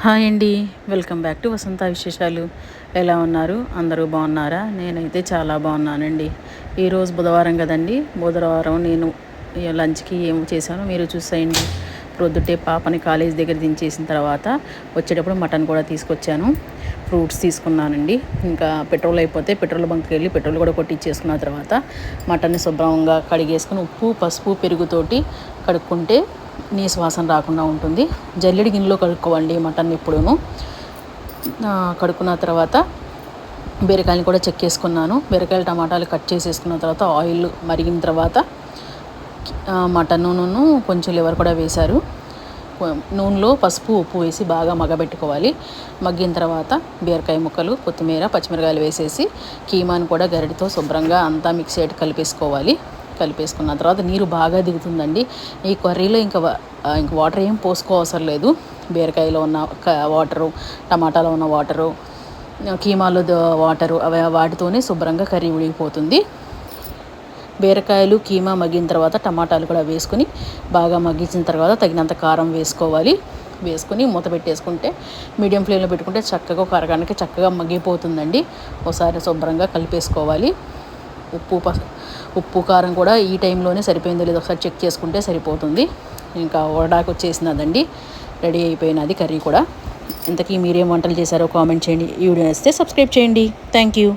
Hi అండి. Welcome back to వసంత విశేషాలు. ఎలా ఉన్నారు? అందరూ బాగున్నారా? నేనైతే చాలా బాగున్నానండి. ఈరోజు బుధవారం కదండి. బుధవారం నేను లంచ్కి ఏం చేశానో మీరు చూసేయండి. ప్రొద్దుటే పాపని కాలేజ్ దగ్గర దించేసిన తర్వాత వచ్చేటప్పుడు మటన్ కూడా తీసుకొచ్చాను. ఫ్రూట్స్ తీసుకున్నానండి. ఇంకా పెట్రోల్ అయిపోతే పెట్రోల్ బంక్కి వెళ్ళి పెట్రోల్ కూడా కొట్టించేసుకున్న తర్వాత మటన్ని శుభ్రంగా కడిగేసుకుని ఉప్పు పసుపు పెరుగుతోటి కడుక్కుంటే నీ వాసన రాకుండా ఉంటుంది. జల్లెడి గిన్నెలో కడుక్కోవండి మటన్ ఎప్పుడూను కడుక్కున్న తర్వాత బీరకాయలు కూడా చెక్ చేసుకున్నాను. బీరకాయలు టమాటాలు కట్ చేసేసుకున్న తర్వాత ఆయిల్ మరిగిన తర్వాత మటన్ మటన్ను కొంచెం లివర్ కూడా వేశారు. నూనెలో పసుపు ఉప్పు వేసి బాగా మగబెట్టుకోవాలి మగ్గిన తర్వాత బీరకాయ ముక్కలు కొత్తిమీర పచ్చిమిరకాయలు వేసేసి కీమాను కూడా గరిటితో శుభ్రంగా అంతా మిక్స్ అయ్యి కలిపేసుకోవాలి. కలిపేసుకున్న తర్వాత నీరు బాగా దిగుతుందండి. ఈ కర్రీలో ఇంకా ఇంక ఇంకా వాటర్ ఏం పోసుకోవసరం లేదు. బీరకాయలో ఉన్న వాటరు టమాటాలో ఉన్న వాటరు కీమాలో వాటరు అవి వాటితోనే శుభ్రంగా కర్రీ ఉడికిపోతుంది. బీరకాయలు కీమా మగ్గిన తర్వాత టమాటాలు కూడా వేసుకుని బాగా మగ్గించిన తర్వాత తగినంత కారం వేసుకోవాలి. వేసుకుని మూత పెట్టేసుకుంటే మీడియం ఫ్లేమ్లో పెట్టుకుంటే చక్కగా ఒక అరగంటకి చక్కగా మగ్గిపోతుందండి. ఒకసారి శుభ్రంగా కలిపేసుకోవాలి. ఉప్పు ప ఉప్పు కారం కూడా ఈ టైంలోనే సరిపోయిందో లేదో ఒకసారి చెక్ చేసుకుంటే సరిపోతుంది. ఇంకా వడాకు వచ్చేసినదండి రెడీ అయిపోయినది కర్రీ కూడా. ఇంతకీ మీరేం వంటలు చేశారో కామెంట్ చేయండి. ఈ వీడియో నచ్చితే సబ్స్క్రైబ్ చేయండి. Thank you.